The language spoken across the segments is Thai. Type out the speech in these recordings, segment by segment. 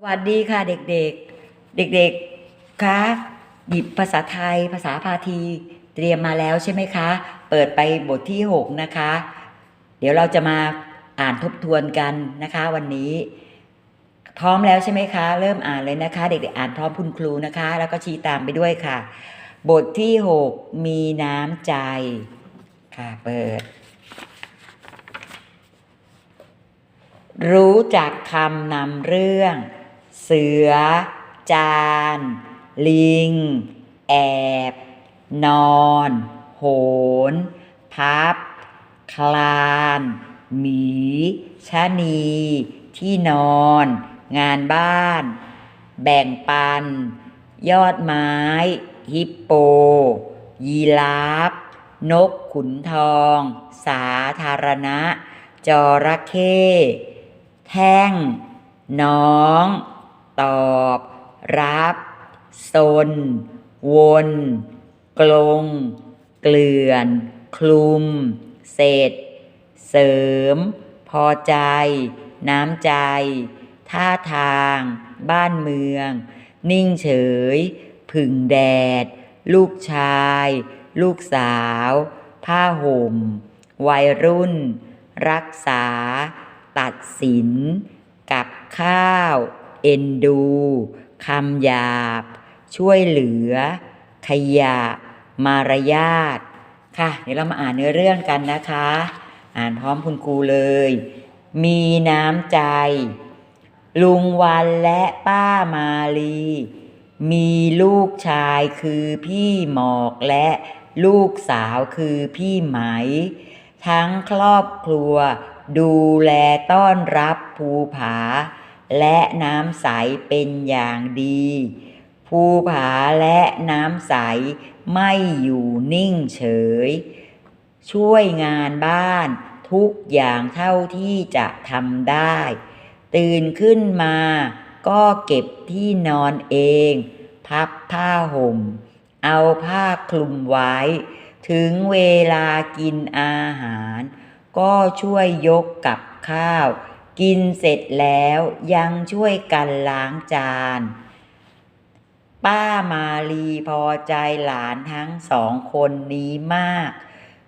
สวัสดีค่ะเด็กๆ เด็กๆ คะหยิบภาษาไทยภาษาพาทีเตรียมมาแล้วใช่ไหมคะ เปิดไปบทที่ 6 นะคะ เดี๋ยวเราจะมาอ่านทบทวนกันนะคะวันนี้ พร้อมแล้วใช่ไหมคะ เริ่มอ่านเลยนะคะ เด็กๆอ่านพร้อมคุณครูนะคะ แล้วก็ชี้ตามไปด้วยค่ะ บทที่ 6 มีน้ำใจค่ะเปิด รู้จักคำนำเรื่อง เสือ จาน ลิง แอบ นอน โหน พับ คลาน หมี ชะนี ที่นอน งานบ้าน แบ่งปัน ยอดไม้ ฮิปโป ยีราฟ นกขุนทอง สาธารณะ จระเข้แท่ง น้อง ตอบ รับสนวนกลง เกลื่อน คลุม เสร็จ เสริม พอใจ น้ำใจ ท่าทาง บ้านเมือง นิ่งเฉย ผึ่งแดด ลูกชาย ลูกสาว ผ้าห่ม วัยรุ่น รักษา ตัดสิน กับข้าว เอ็นดูคำหยาบ ช่วยเหลือ ขยะ มารยาทค่ะ เดี๋ยวเรามาอ่านเนื้อเรื่องกันนะคะ อ่านพร้อมคุณครูเลย มีน้ำใจ ลุงวันและป้ามาลี มีลูกชายคือพี่หมอกและลูกสาวคือพี่ไหม ทั้งครอบครัว ดูแลต้อนรับภูผา และน้ำใสเป็นอย่างดีภูผาและน้ำใสไม่อยู่นิ่งเฉย ช่วยงานบ้านทุกอย่างเท่าที่จะทำได้ ตื่นขึ้นมาก็เก็บที่นอนเอง พับผ้าห่ม เอาผ้าคลุมไว้ ถึงเวลากินอาหาร ก็ช่วยยกกับข้าว กินเสร็จแล้วยังช่วยกันล้างจาน ป้ามาลีพอใจหลานทั้งสองคนนี้มาก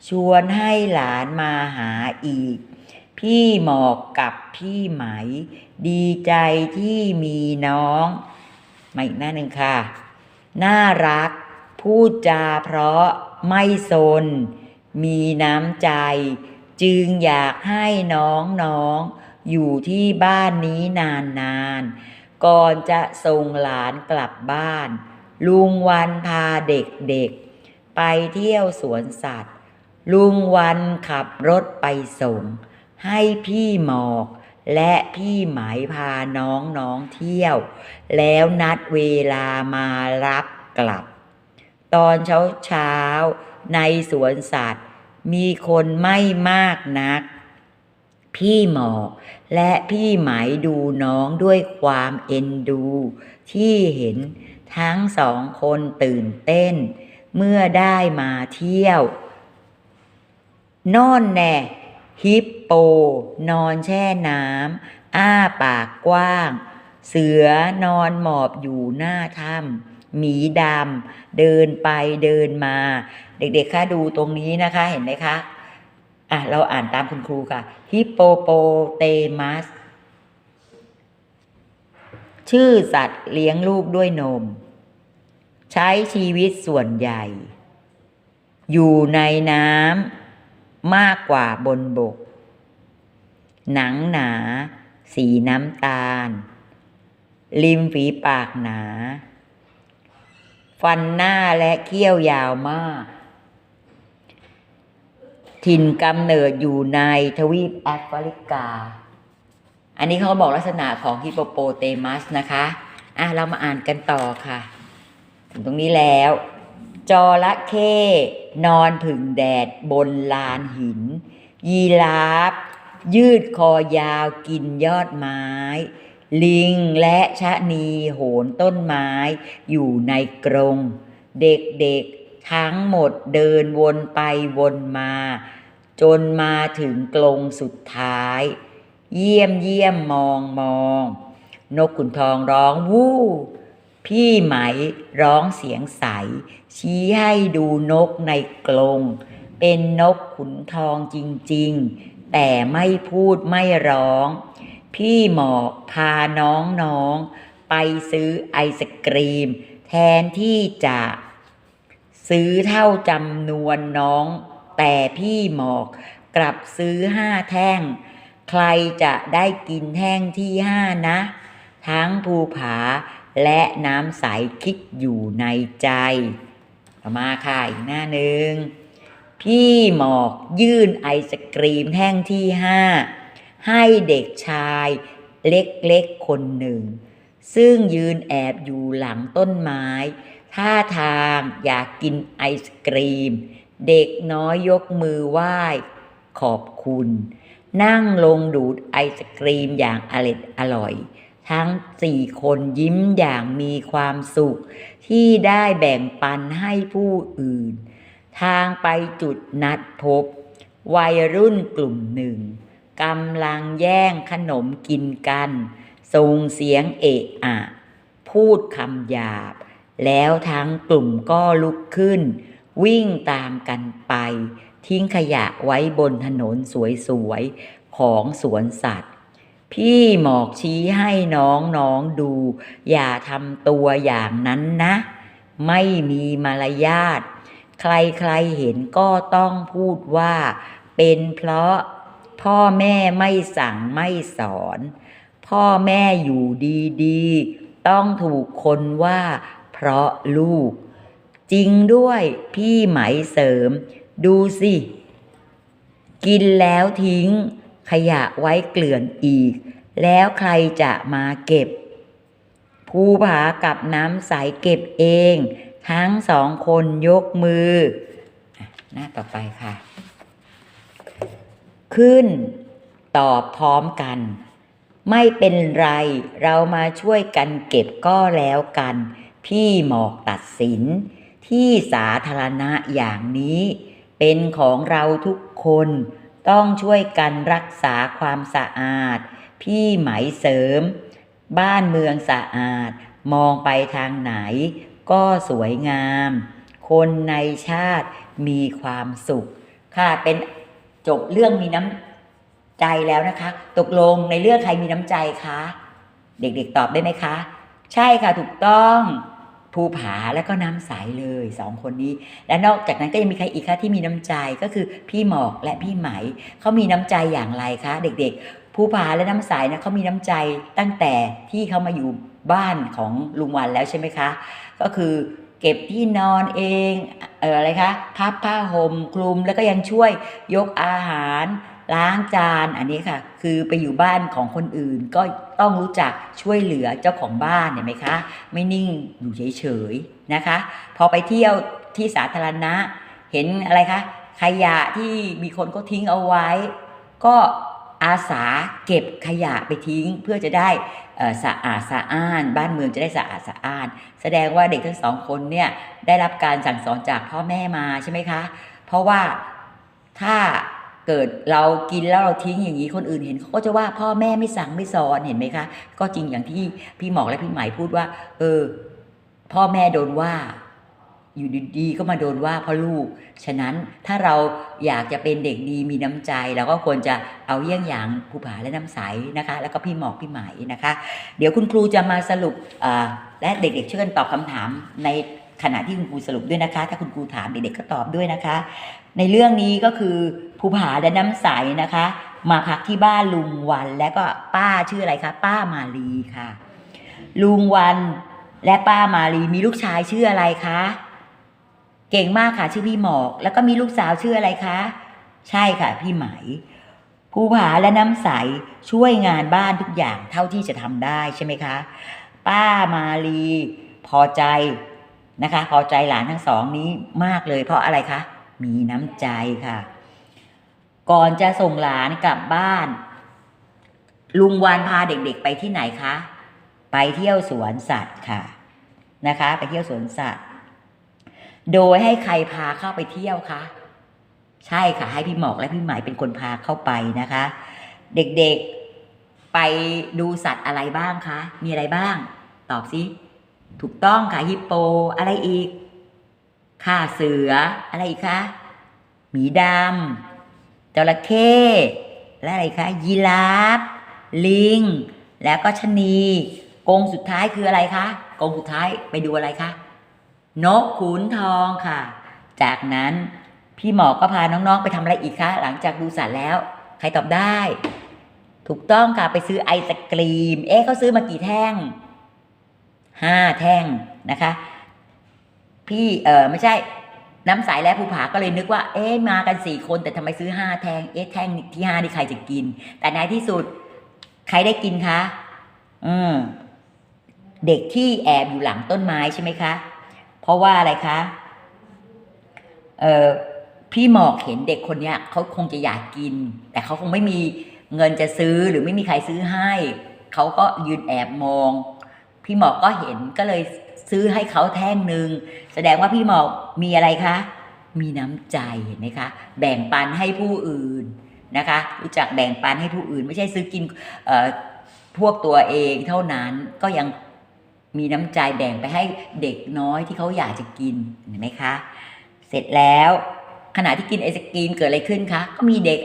ชวนให้หลานมาหาอีก พี่หมอกกับพี่ไหม ดีใจที่มีน้อง มาอีกหน้าหนึ่งค่ะ น่ารัก พูดจาเพราะไม่สนมีน้ำใจ จึงอยากให้น้องๆ อยู่ที่บ้านนี้นานๆ ก่อนจะส่งหลานกลับบ้าน ลุงวันพาเด็กๆ ไปเที่ยวสวนสัตว์ ลุงวันขับรถไปส่ง ให้พี่หมอกและพี่หมายพาน้องๆเที่ยว แล้วนัดเวลามารับกลับ ตอนเช้าเช้าๆในสวนสัตว์ มีคนไม่มากนัก พี่หมอกและพี่ไหมดูน้องด้วยความเอ็นดู ที่เห็นทั้งสองคนตื่นเต้น เมื่อได้มาเที่ยว นอนแน่ฮิปโป นอนแช่น้ำอ้าปากกว้าง เสือนอนหมอบอยู่หน้าถ้ำหมีดำเดินไปเดินมา เด็กๆคะดูตรงนี้นะคะเห็นไหมคะ อะเราอ่านตามคุณครูค่ะฮิปโปโปเตมัสชื่อสัตว์เลี้ยงลูกด้วยนม ใช้ชีวิตส่วนใหญ่ อยู่ในน้ำมากกว่าบนบก หนังหนา สีน้ำตาล ริมฝีปากหนา ฟันหน้าและเขี้ยวยาวมาก ถิ่นกำเนิดอยู่ในทวีปแอฟริกา อันนี้เขาบอกลักษณะของฮิปโปโปเตมัสนะคะอะเรามาอ่านกันต่อค่ะ ถึงตรงนี้แล้ว จระเข้นอนผึ่งแดดบนลานหิน ยีราฟยืดคอยาวกินยอดไม้ ลิงและชะนีโหนต้นไม้ อยู่ในกรง เด็กๆ ทั้งหมดเดินวนไปวนมา จนมาถึงกรงสุดท้าย เยี่ยมเยี่ยมมองมอง นกขุนทองร้องวู้ พี่ไหมร้องเสียงใส ชี้ให้ดูนกในกรงเป็นนกขุนทองจริง ๆ แต่ไม่พูดไม่ร้อง พี่หมอกพาน้องๆ ไปซื้อไอศกรีม แทนที่จะ ซื้อเท่าจำนวนน้อง แต่พี่หมอกกลับซื้อห้าแท่ง ใครจะได้กินแท่งที่ห้านะ ทั้งภูผาและน้ำใสคิดอยู่ในใจ ต่อมาค่ะอีกหน้าหนึ่ง พี่หมอกยื่นไอศกรีมแท่งที่ห้าให้เด็กชายเล็กๆคนหนึ่ง ซึ่งยืนแอบอยู่หลังต้นไม้ ท่าทางอยากกินไอศกรีม เด็กน้อยยกมือไหว้ ขอบคุณ นั่งลงดูดไอศกรีมอย่างอร็ดอร่อย ทั้งสี่คนยิ้มอย่างมีความสุข ที่ได้แบ่งปันให้ผู้อื่น ทางไปจุดนัดพบ วัยรุ่นกลุ่มหนึ่งกำลังแย่งขนมกินกันส่งเสียงเอะอะ พูดคำหยาบ แล้วทั้งกลุ่มก็ลุกขึ้น วิ่งตามกันไป ทิ้งขยะไว้บนถนนสวยๆ ของสวนสัตว์ พี่หมอกชี้ให้น้องๆดู อย่าทำตัวอย่างนั้นนะ ไม่มีมารยาท ใครๆเห็นก็ต้องพูดว่า เป็นเพราะพ่อแม่ไม่สั่งไม่สอน พ่อแม่อยู่ดีๆ ต้องถูกคนว่า ราะลูก จริงด้วยพี่ไหมเสริม ดูสิ กินแล้วทิ้ง ขยะไว้เกลื่อนอีก แล้วใครจะมาเก็บ ภูผากับน้ำใสเก็บเอง ทั้งสองคนยกมือ หน้าต่อไปค่ะ ขึ้น ตอบพร้อมกันไม่เป็นไร เรามาช่วยกันเก็บก็แล้วกัน พี่หมอกตัดสิน ที่สาธารณะอย่างนี้ เป็นของเราทุกคนต้องช่วยกันรักษาความสะอาด พี่ไหมเสริม บ้านเมืองสะอาด มองไปทางไหน ก็สวยงาม คนในชาติมีความสุข ค่ะเป็นจบเรื่องมีน้ำใจแล้วนะคะ ตกลงในเรื่องใครมีน้ำใจคะ เด็กๆตอบได้ไหมคะ ใช่ค่ะถูกต้อง ภูผาแล้วก็น้ำใสเลยสองคนนี้ และนอกจากนั้นก็ยังมีใครอีกคะที่มีน้ำใจก็คือพี่หมอกและพี่ไหมเขามีน้ำใจอย่างไรคะ เด็กๆ ภูผาและน้ำใสนะเขามีน้ำใจตั้งแต่ที่เขามาอยู่บ้านของลุงวันแล้วใช่ไหมคะ ก็คือเก็บที่นอนเองเอออะไรคะพับผ้าห่มคลุมแล้วก็ยังช่วยยกอาหาร ล้างจานอันนี้ค่ะ คือไปอยู่บ้านของคนอื่นก็ต้องรู้จักช่วยเหลือเจ้าของบ้านเห็นไหมคะ ไม่นิ่งอยู่เฉยๆนะคะ พอไปเที่ยวที่สาธารณะ เห็นอะไรคะขยะที่มีคนก็ทิ้งเอาไว้ ก็อาสาเก็บขยะไปทิ้งเพื่อจะได้สะอาดสะอ้าน บ้านเมืองจะได้สะอาดสะอ้าน แสดงว่าเด็กทั้งสองคนเนี่ยได้รับการสั่งสอนจากพ่อแม่มาใช่ไหมคะ เพราะว่าถ้า เกิดเรากินแล้วเราทิ้งอย่างนี้คนอื่นเห็นเขาก็จะว่าพ่อแม่ไม่สั่งไม่สอนเห็นไหมคะ ก็จริงอย่างที่พี่หมอกและพี่หมายพูดว่า เออ พ่อแม่โดนว่า อยู่ดีๆก็มาโดนว่าเพราะลูก ฉะนั้นถ้าเราอยากจะเป็นเด็กดีมีน้ำใจเราก็ควรจะเอาเยี่ยงอย่างภูผาและน้ำใสนะคะ แล้วก็พี่หมอกพี่หมายนะคะ เดี๋ยวคุณครูจะมาสรุปและเด็กๆช่วยกันตอบคำถามใน ขณะที่คุณครูสรุปด้วยนะคะ ถ้าคุณครูถามเด็กๆก็ตอบด้วยนะคะ ในเรื่องนี้ก็คือภูผาและน้ำใสนะคะ มาพักที่บ้านลุงวันและก็ป้าชื่ออะไรคะ ป้ามาลีค่ะ ลุงวันและป้ามาลีมีลูกชายชื่ออะไรคะเก่งมากค่ะชื่อพี่หมอก แล้วก็มีลูกสาวชื่ออะไรคะ ใช่ค่ะ พี่ไหมภูผาและน้ำใสช่วยงานบ้านทุกอย่างเท่าที่จะทำได้ใช่ไหมคะ ป้ามาลี พอใจ นะคะ พอใจหลานทั้งสองนี้มากเลย เพราะอะไรคะ มีน้ำใจค่ะ ก่อนจะส่งหลานกลับบ้าน ลุงวานพาเด็กๆไปที่ไหนคะ ไปเที่ยวสวนสัตว์ค่ะนะคะ ไปเที่ยวสวนสัตว์ โดยให้ใครพาเข้าไปเที่ยวคะใช่ค่ะ ให้พี่หมอกและพี่หมายเป็นคนพาเข้าไปนะคะ เด็กๆไปดูสัตว์อะไรบ้างคะ มีอะไรบ้าง ตอบสิ ถูกต้องค่ะฮิปโป อะไรอีก ค่ะเสือ อะไรอีกคะหมีดำจระเข้และอะไรคะยีราฟลิง แล้วก็ชะนีกงสุดท้ายคืออะไรคะกงสุดท้ายไปดูอะไรคะนกขุนทองค่ะ จากนั้นพี่หมอก็พาน้องๆไปทำอะไรอีกคะหลังจากดูสัตว์แล้ว ใครตอบได้ ถูกต้องค่ะไปซื้อไอศกรีม เอ๊ะเขาซื้อมากี่แท่ง ห้าแท่งนะคะ พี่เออไม่ใช่น้ำใสและภูผาก็เลยนึกว่า เอ๊ะมากันสี่คนแต่ทำไมซื้อห้าแท่งเอ๊ะแท่งที่ห้านี่ใครจะกิน แต่ในที่สุดใครได้กินคะอืมเด็กที่แอบอยู่หลังต้นไม้ใช่ไหมคะ เพราะว่าอะไรคะเออพี่หมอกเห็นเด็กคนเนี้ยเขาคงจะอยากกิน แต่เขาคงไม่มีเงินจะซื้อหรือไม่มีใครซื้อให้ เขาก็ยืนแอบมอง พี่หมอก็เห็นก็เลยซื้อให้เขาแท่งหนึ่งแสดงว่าพี่หมอกมีอะไรคะ มีน้ำใจเห็นไหมคะ แบ่งปันให้ผู้อื่นนะคะ รู้จักแบ่งปันให้ผู้อื่น ไม่ใช่ซื้อกินพวกตัวเองเท่านั้นก็ยังมีน้ำใจแบ่งไปให้เด็กน้อยที่เขาอยากจะกินเห็นไหมคะ เสร็จแล้วขณะที่กินไอศกรีมเกิดอะไรขึ้นคะก็มีเด็ก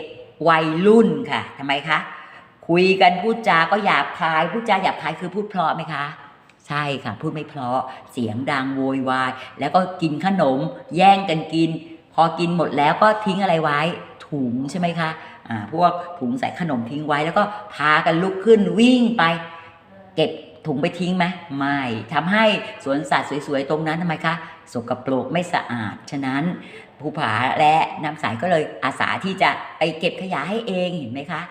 วัยรุ่นค่ะทำไมคะคุยกันพูดจาก็หยาบคายพูดจาหยาบคายคือพูดเพราะไหมคะ ใช่ค่ะ พูดไม่เพราะเสียงดังโวยวายแล้วก็กินขนม แย่งกันกิน พอกินหมดแล้วก็ทิ้งอะไรไว้ ถุงใช่ไหมคะอ่าพวกถุงใส่ขนมทิ้งไว้แล้วก็พากันลุกขึ้นวิ่งไป เก็บถุงไปทิ้งไหมไม่ทำให้สวนสัตว์สวยๆ ตรงนั้นทำไมคะ สกปรกไม่สะอาด ฉะนั้นภูผาและน้ำใสก็เลยอาสาที่จะไปเก็บขยะให้เองเห็นไหมคะ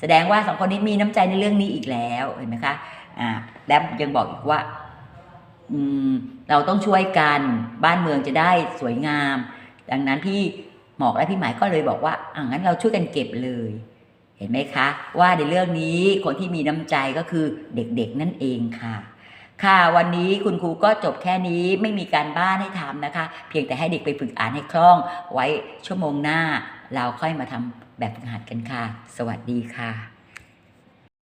แสดงว่าสองคนนี้มีน้ำใจในเรื่องนี้อีกแล้วเห็นไหมคะ อ่าแล้วยังบอกอีกว่าเราต้องช่วยกันบ้านเมืองจะได้สวยงาม ดังนั้นพี่หมอกและพี่หมายก็เลยบอกว่าอ่างั้นเราช่วยกันเก็บเลย เห็นไหมคะ ว่าในเรื่องนี้คนที่มีน้ำใจก็คือเด็กๆนั่นเองค่ะ ค่ะวันนี้คุณครูก็จบแค่นี้ไม่มีการบ้านให้ทำนะคะ เพียงแต่ให้เด็กไปฝึกอ่านให้คล่อง ไว้ชั่วโมงหน้า เราค่อยมาทำแบบฝึกหัดกันค่ะ สวัสดีค่ะ